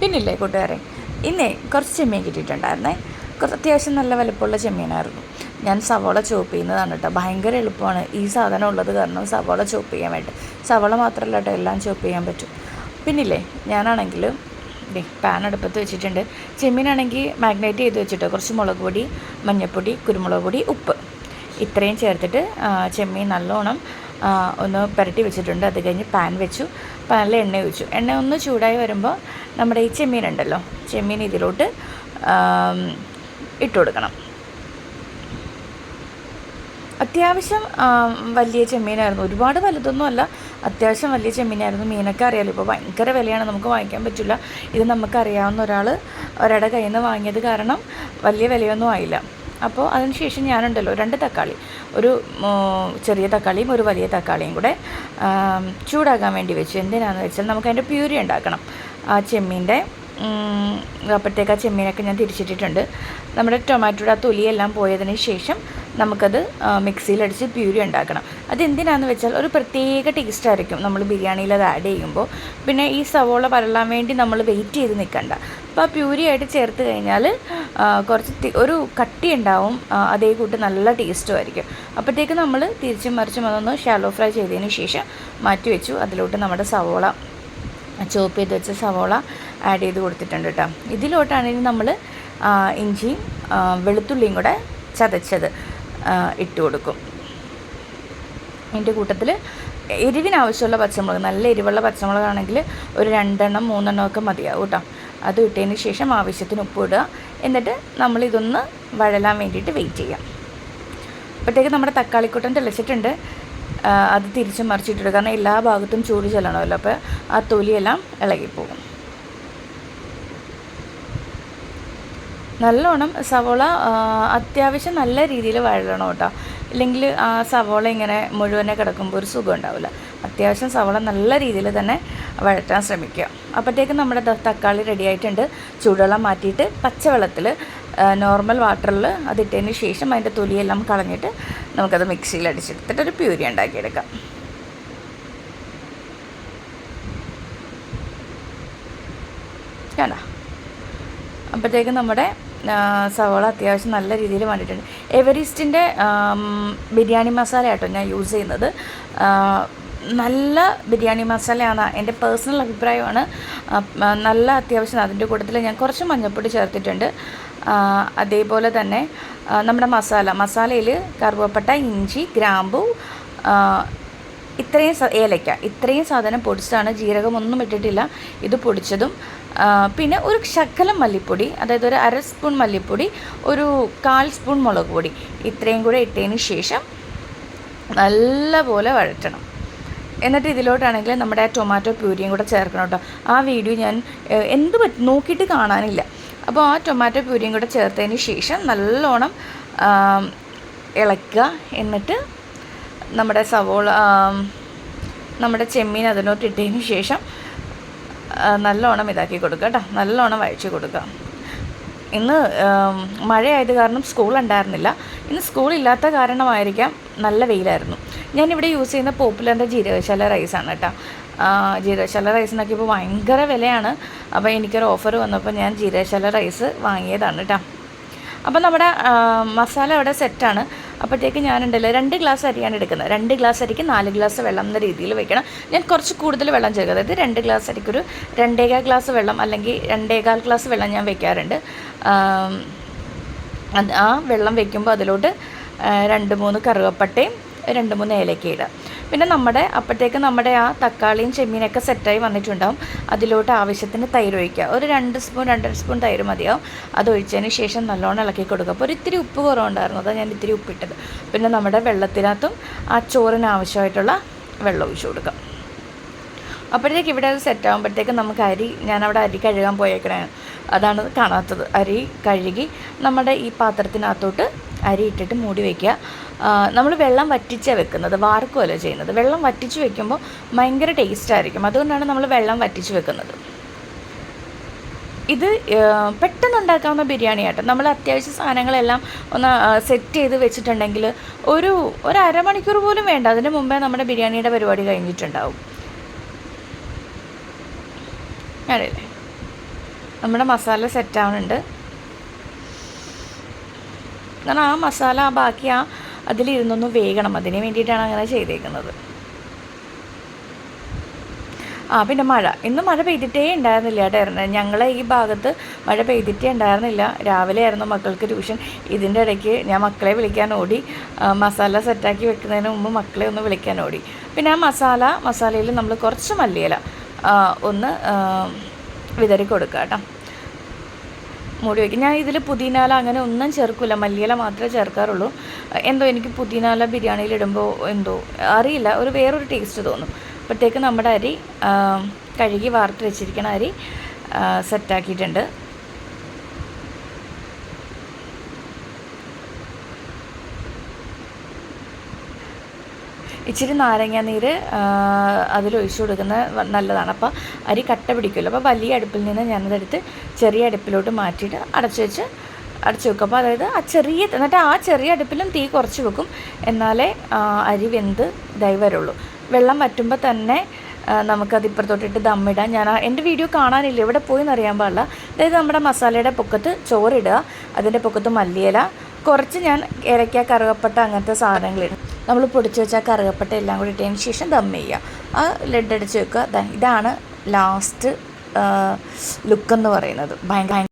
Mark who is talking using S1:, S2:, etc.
S1: പിന്നില്ലേ കൂട്ടുകാരെ? ഇന്നേ കുറച്ച് ചെമ്മീൻ കിട്ടിയിട്ടുണ്ടായിരുന്നേ. കുറച്ച് അത്യാവശ്യം നല്ല വലുപ്പമുള്ള ചെമ്മീനായിരുന്നു. ഞാൻ സവോള ചോപ്പ് ചെയ്യുന്നതാണ് കേട്ടോ. ഭയങ്കര എളുപ്പമാണ് ഈ സാധനം ഉള്ളത് കാരണം സവോള ചോപ്പ് ചെയ്യാൻ വേണ്ടി. സവോള മാത്രമല്ല കേട്ടോ എല്ലാം ചോപ്പ് ചെയ്യാൻ പറ്റും. പിന്നില്ലേ ഞാനാണെങ്കിൽ പാൻ അടുപ്പത്ത് വെച്ചിട്ടുണ്ട്. ചെമ്മീനാണെങ്കിൽ മാഗ്നേറ്റ് ചെയ്ത് വെച്ചിട്ടോ. കുറച്ച് മുളക് പൊടി മഞ്ഞൾപ്പൊടി കുരുമുളക് പൊടി ഉപ്പ്. ഇത്രയും ചേർത്തിട്ട് ചെമ്മീൻ നല്ലോണം ഒന്ന് പുരട്ടി വെച്ചിട്ടുണ്ട്. അത് കഴിഞ്ഞ് പാൻ വെച്ചു. പാനിൽ എണ്ണ ഒഴിച്ചു. എണ്ണ ഒന്ന് ചൂടായി വരുമ്പോൾ നമ്മുടെ ഈ ചെമ്മീൻ ഉണ്ടല്ലോ ചെമ്മീൻ ഇതിലോട്ട് ഇട്ട് കൊടുക്കണം. അത്യാവശ്യം വലിയ ചെമ്മീനായിരുന്നു. ഒരുപാട് വലുതൊന്നും അല്ല. അത്യാവശ്യം വലിയ ചെമ്മീനായിരുന്നു. മീനൊക്കെ അറിയാലോ. ഇപ്പോൾ ഭയങ്കര വിലയാണ്. നമുക്ക് വാങ്ങിക്കാൻ പറ്റില്ല. ഇത് നമുക്കറിയാവുന്ന ഒരാൾ ഒരാളുടെ കയ്യിൽ നിന്ന് വാങ്ങിയത് കാരണം വലിയ വിലയൊന്നും ആയില്ല. അപ്പോൾ അതിനുശേഷം ഞാനുണ്ടല്ലോ രണ്ട് തക്കാളി ഒരു ചെറിയ തക്കാളിയും ഒരു വലിയ തക്കാളിയും കൂടെ ചൂടാക്കാൻ വേണ്ടി വെച്ചു എന്തിനാണെന്ന് വെച്ചാൽ നമുക്ക് അതിന്റെ പ്യൂരി ഉണ്ടാക്കണം. ആ ചെമ്മീന്റെ അപ്പോഴത്തേക്ക് ആ ചെമ്മീനൊക്കെ ഞാൻ തിരിച്ചിട്ടിട്ടുണ്ട്. നമ്മുടെ ടൊമാറ്റോയുടെ ആ തൊലിയെല്ലാം പോയതിന് ശേഷം നമുക്കത് മിക്സിയിലടിച്ച് പ്യൂരി ഉണ്ടാക്കണം. അതെന്തിനാന്ന് വെച്ചാൽ ഒരു പ്രത്യേക ടേസ്റ്റ് ആയിരിക്കും. നമ്മൾ ബിരിയാണിയിൽ അത് ആഡ് ചെയ്യുമ്പോൾ പിന്നെ ഈ സവോള വരളാൻ വേണ്ടി നമ്മൾ വെയിറ്റ് ചെയ്ത് നിൽക്കണ്ട. അപ്പോൾ ആ പ്യൂരി ആയിട്ട് ചേർത്ത് കഴിഞ്ഞാൽ കുറച്ച് ഒരു കട്ടി ഉണ്ടാവും അതേ കൂട്ട് നല്ല ടേസ്റ്റും ആയിരിക്കും അപ്പോഴത്തേക്ക് നമ്മൾ തിരിച്ചും മറിച്ചും അതൊന്ന് ഷാലോ ഫ്രൈ ചെയ്തതിന് ശേഷം മാറ്റി വെച്ചു. അതിലോട്ട് നമ്മുടെ സവോള ചോപ്പ് ചെയ്ത് വെച്ച സവോള ആഡ് ചെയ്ത് കൊടുത്തിട്ടുണ്ട് കേട്ടോ ഇതിലോട്ടാണെങ്കിൽ നമ്മൾ ഇഞ്ചിയും വെളുത്തുള്ളിയും കൂടെ ചതച്ചത് ഇട്ട് കൊടുക്കും. അതിന്റെ കൂട്ടത്തിൽ എരിവിനാവശ്യമുള്ള പച്ചമുളക് നല്ല എരിവുള്ള പച്ചമുളകാണെങ്കിൽ ഒരു രണ്ടെണ്ണം മൂന്നെണ്ണം ഒക്കെ മതിയാവും കേട്ടോ അത് ഇട്ടതിന് ശേഷം ആവശ്യത്തിന് ഉപ്പ് ഇടുക. എന്നിട്ട് നമ്മളിതൊന്ന് വഴലാൻ വേണ്ടിയിട്ട് വെയിറ്റ് ചെയ്യാം. അപ്പോഴത്തേക്ക് നമ്മുടെ തക്കാളിക്കൂട്ടം തിളച്ചിട്ടുണ്ട്. അത് തിരിച്ച് മറിച്ചിട്ടിടുക കാരണം എല്ലാ ഭാഗത്തും ചൂട് ചെല്ലണമല്ലോ. അപ്പോൾ ആ തൊലിയെല്ലാം ഇളകിപ്പോകും. നല്ലോണം സവോള അത്യാവശ്യം നല്ല രീതിയിൽ വഴലണം കേട്ടോ. ഇല്ലെങ്കിൽ ആ സവോള ഇങ്ങനെ മുഴുവനെ കിടക്കുമ്പോൾ ഒരു സുഖം ഉണ്ടാവില്ല. അത്യാവശ്യം സവോള നല്ല രീതിയിൽ തന്നെ വഴറ്റാൻ ശ്രമിക്കുക. അപ്പോഴത്തേക്കും നമ്മുടെ തക്കാളി റെഡി ആയിട്ടുണ്ട്. ചൂടുവെള്ളം മാറ്റിയിട്ട് പച്ചവെള്ളത്തിൽ നോർമൽ വാട്ടറിൽ അതിട്ടതിന് ശേഷം അതിന്റെ തൊലിയെല്ലാം കളഞ്ഞിട്ട് നമുക്കത് മിക്സിയിൽ അടിച്ചെടുത്തിട്ട് ഒരു പ്യൂരി ഉണ്ടാക്കിയെടുക്കാം. കണ്ടോ? അപ്പോഴത്തേക്കും നമ്മുടെ സവോള അത്യാവശ്യം നല്ല രീതിയിൽ വന്നിട്ടുണ്ട്. എവറിസ്റ്റിന്റെ ബിരിയാണി മസാല ആട്ടോ ഞാൻ യൂസ് ചെയ്യുന്നത്. നല്ല ബിരിയാണി മസാലയാണ് എന്റെ പേഴ്സണൽ അഭിപ്രായമാണ്. നല്ല അത്യാവശ്യം അതിന്റെ കൂട്ടത്തിൽ ഞാൻ കുറച്ച് മഞ്ഞൾപ്പൊടി ചേർത്തിട്ടുണ്ട്. അതേപോലെ തന്നെ നമ്മുടെ മസാല. മസാലയിൽ കറുവപ്പട്ട ഇഞ്ചി ഗ്രാമ്പു ഇത്രയും ഏലയ്ക്ക ഇത്രയും സാധനം പൊടിച്ചതാണ്. ജീരകമൊന്നും ഇട്ടിട്ടില്ല. ഇത് പൊടിച്ചതും പിന്നെ ഒരു ശക്കലം മല്ലിപ്പൊടി അതായത് ഒരു അര സ്പൂൺ മല്ലിപ്പൊടി ഒരു കാൽ സ്പൂൺ മുളക് പൊടി ഇത്രയും കൂടെ ഇട്ടതിന് ശേഷം നല്ലപോലെ വഴറ്റണം. എന്നിട്ട് ഇതിലോട്ടാണെങ്കിൽ നമ്മുടെ ആ ടൊമാറ്റോ പ്യൂരിയും കൂടെ ചേർക്കണം കേട്ടോ. ആ വീഡിയോ ഞാൻ എന്ത് പറ്റും? നോക്കിയിട്ട് കാണാനില്ല. അപ്പോൾ ആ ടൊമാറ്റോ പ്യൂരിയും കൂടെ ചേർത്തതിന് ശേഷം നല്ലോണം ഇളക്കുക. എന്നിട്ട് നമ്മുടെ സവോള നമ്മുടെ ചെമ്മീൻ അതിനോട്ട് ഇട്ടതിന് ശേഷം നല്ലോണം ഇതാക്കി കൊടുക്കുക കേട്ടോ. നല്ലോണം വഴിച്ച് കൊടുക്കുക. ഇന്ന് മഴയായത് കാരണം സ്കൂൾ ഉണ്ടായിരുന്നില്ല ഇന്ന് സ്കൂളില്ലാത്ത കാരണമായിരിക്കാം നല്ല വെയിലായിരുന്നു. ഞാനിവിടെ യൂസ് ചെയ്യുന്ന പോപ്പുലറിന്റെ ജീരകശാല റൈസാണ് കേട്ടോ. ജീരകശാല റൈസിനൊക്കെ ഇപ്പോൾ ഭയങ്കര വിലയാണ്. അപ്പോൾ എനിക്കൊരു ഓഫർ വന്നപ്പോൾ ഞാൻ ജീരകശാല റൈസ് വാങ്ങിയതാണ് കേട്ടോ. അപ്പോൾ നമ്മുടെ മസാല അവിടെ സെറ്റാണ്. അപ്പോഴത്തേക്ക് ഞാനുണ്ടല്ലോ രണ്ട് ഗ്ലാസ് അരിയാണ് എടുക്കുന്നത്. രണ്ട് ഗ്ലാസ് അരിക്ക് നാല് ഗ്ലാസ് വെള്ളം എന്ന രീതിയിൽ വെക്കണം. ഞാൻ കുറച്ച് കൂടുതൽ വെള്ളം ചേർക്കും. അതായത് രണ്ട് ഗ്ലാസ് അരിക്കൊരു രണ്ടേകാൽ ഗ്ലാസ് വെള്ളം അല്ലെങ്കിൽ രണ്ടേകാൽ ഗ്ലാസ് വെള്ളം ഞാൻ വെക്കാറുണ്ട്. ആ വെള്ളം വെക്കുമ്പോൾ അതിലോട്ട് രണ്ട് മൂന്ന് കറുവപ്പട്ടയും രണ്ട് മൂന്ന് ഏലക്ക പിന്നെ നമ്മുടെ അപ്പോഴത്തേക്ക് നമ്മുടെ ആ തക്കാളിയും ചെമ്മീനൊക്കെ സെറ്റായി വന്നിട്ടുണ്ടാവും. അതിലോട്ട് ആവശ്യത്തിന് തൈര് ഒഴിക്കുക. ഒരു രണ്ട് സ്പൂൺ രണ്ടര സ്പൂൺ തൈര് മതിയാവും. അത് ഒഴിച്ചതിന് ശേഷം നല്ലോണം ഇളക്കി കൊടുക്കുക. അപ്പോൾ ഒരു ഇത്തിരി ഉപ്പ് കുറവുണ്ടായിരുന്നു. അതാണ് ഞാൻ ഇത്തിരി ഉപ്പിട്ടത്. പിന്നെ നമ്മുടെ വെള്ളത്തിനകത്തും ആ ചോറിന് ആവശ്യമായിട്ടുള്ള വെള്ളം ഒഴിച്ചു കൊടുക്കാം അപ്പോഴത്തേക്ക് ഇവിടെ അത് സെറ്റ് ആകുമ്പോഴത്തേക്ക് നമുക്ക് അരി ഞാൻ അവിടെ അരി കഴുകാൻ പോയേക്കണേ. അതാണ് കാണാത്തത്. അരി കഴുകി നമ്മുടെ ഈ പാത്രത്തിനകത്തോട്ട് അരി ഇട്ടിട്ട് മൂടി വയ്ക്കുക നമ്മൾ വെള്ളം വറ്റിച്ചാണ് വെക്കുന്നത് വാർക്കുമല്ല ചെയ്യുന്നത്. വെള്ളം വറ്റിച്ച് വെക്കുമ്പോൾ ഭയങ്കര ടേസ്റ്റ് ആയിരിക്കും. അതുകൊണ്ടാണ് നമ്മൾ വെള്ളം വറ്റിച്ച് വെക്കുന്നത്. ഇത് പെട്ടെന്ന് ഉണ്ടാക്കാവുന്ന ബിരിയാണി ആട്ടോ. നമ്മൾ അത്യാവശ്യ സാധനങ്ങളെല്ലാം ഒന്ന് സെറ്റ് ചെയ്ത് വെച്ചിട്ടുണ്ടെങ്കിൽ ഒരു ഒരു അരമണിക്കൂർ പോലും വേണ്ട. അതിന് മുമ്പേ നമ്മുടെ ബിരിയാണിയുടെ പരിപാടി കഴിഞ്ഞിട്ടുണ്ടാവും. അറിയില്ലേ നമ്മുടെ മസാല സെറ്റ് ആവുന്നുണ്ട് കാരണം ആ മസാല ആ ബാക്കി ആ അതിലിരുന്നൊന്ന് വേകണം. അതിന് വേണ്ടിയിട്ടാണ് അങ്ങനെ ചെയ്തേക്കുന്നത്. ആ പിന്നെ മഴ. ഇന്ന് മഴ പെയ്തിട്ടേ ഉണ്ടായിരുന്നില്ല കേട്ടോ ഞങ്ങളെ ഈ ഭാഗത്ത് മഴ പെയ്തിട്ടേ ഉണ്ടായിരുന്നില്ല. രാവിലെ ആയിരുന്നു മക്കൾക്ക് ട്യൂഷൻ. ഇതിന്റെ ഇടയ്ക്ക് ഞാൻ മക്കളെ വിളിക്കാൻ ഓടി മസാല സെറ്റാക്കി വെക്കുന്നതിന് മുമ്പ് മക്കളെ ഒന്ന് വിളിക്കാൻ ഓടി. പിന്നെ ആ മസാല മസാലയിൽ നമ്മൾ കുറച്ച് മല്ലിയില ഒന്ന് വിതറി കൊടുക്കുക കേട്ടോ. മൂടി വയ്ക്കും ഞാൻ ഇതിൽ പുതിനാല അങ്ങനെ ഒന്നും ചേർക്കില്ല മല്ലിയില മാത്രമേ ചേർക്കാറുള്ളൂ. എന്തോ എനിക്ക് പുതിനാല ബിരിയാണിയിൽ ഇടുമ്പോൾ എന്തോ അറിയില്ല. ഒരു വേറൊരു ടേസ്റ്റ് തോന്നും. അപ്പോഴത്തേക്ക് നമ്മുടെ അരി കഴുകി വാർത്ത് വെച്ചിരിക്കണ അരി സെറ്റാക്കിയിട്ടുണ്ട് ഇച്ചിരി നാരങ്ങ നീര് അതിലൊഴിച്ചു കൊടുക്കുന്നത് നല്ലതാണ്. അപ്പോൾ അരി കട്ട പിടിക്കുമല്ലോ. അപ്പോൾ വലിയ അടുപ്പിൽ നിന്ന് ഞാനതെടുത്ത് ചെറിയ അടുപ്പിലോട്ട് മാറ്റിയിട്ട് അടച്ചു വെച്ച് അടച്ചു വെക്കും. അപ്പോൾ അതായത് ആ ചെറിയ എന്നിട്ട് ആ ചെറിയ അടുപ്പിലും തീ കുറച്ച് വെക്കും. എന്നാലേ അരി വെന്ത് ഇതായി വരുള്ളൂ. വെള്ളം വറ്റുമ്പോൾ തന്നെ നമുക്കത് ഇപ്പുറത്തോട്ടിട്ട് ദമ്മിടാം. ഞാൻ എന്റെ വീഡിയോ കാണാനില്ല. എവിടെ പോയി എന്നറിയാൻ പാടില്ല. അതായത് നമ്മുടെ മസാലയുടെ പൊക്കത്ത് ചോറിടുക അതിന്റെ പൊക്കത്ത് മല്ലിയില കുറച്ച് ഞാൻ ഏലക്ക കറുകപ്പട്ട അങ്ങനത്തെ സാധനങ്ങളിടും നമ്മൾ പൊടിച്ച് വെച്ച ആ കറുകപ്പട്ട എല്ലാം കൂടി ഇട്ടതിന് ശേഷം ദം ചെയ്യുക. ആ ലെഡ് അടിച്ച് വെക്കുക ഇതാണ് ലാസ്റ്റ് ലുക്ക് എന്ന് പറയുന്നത്. ഭയങ്കര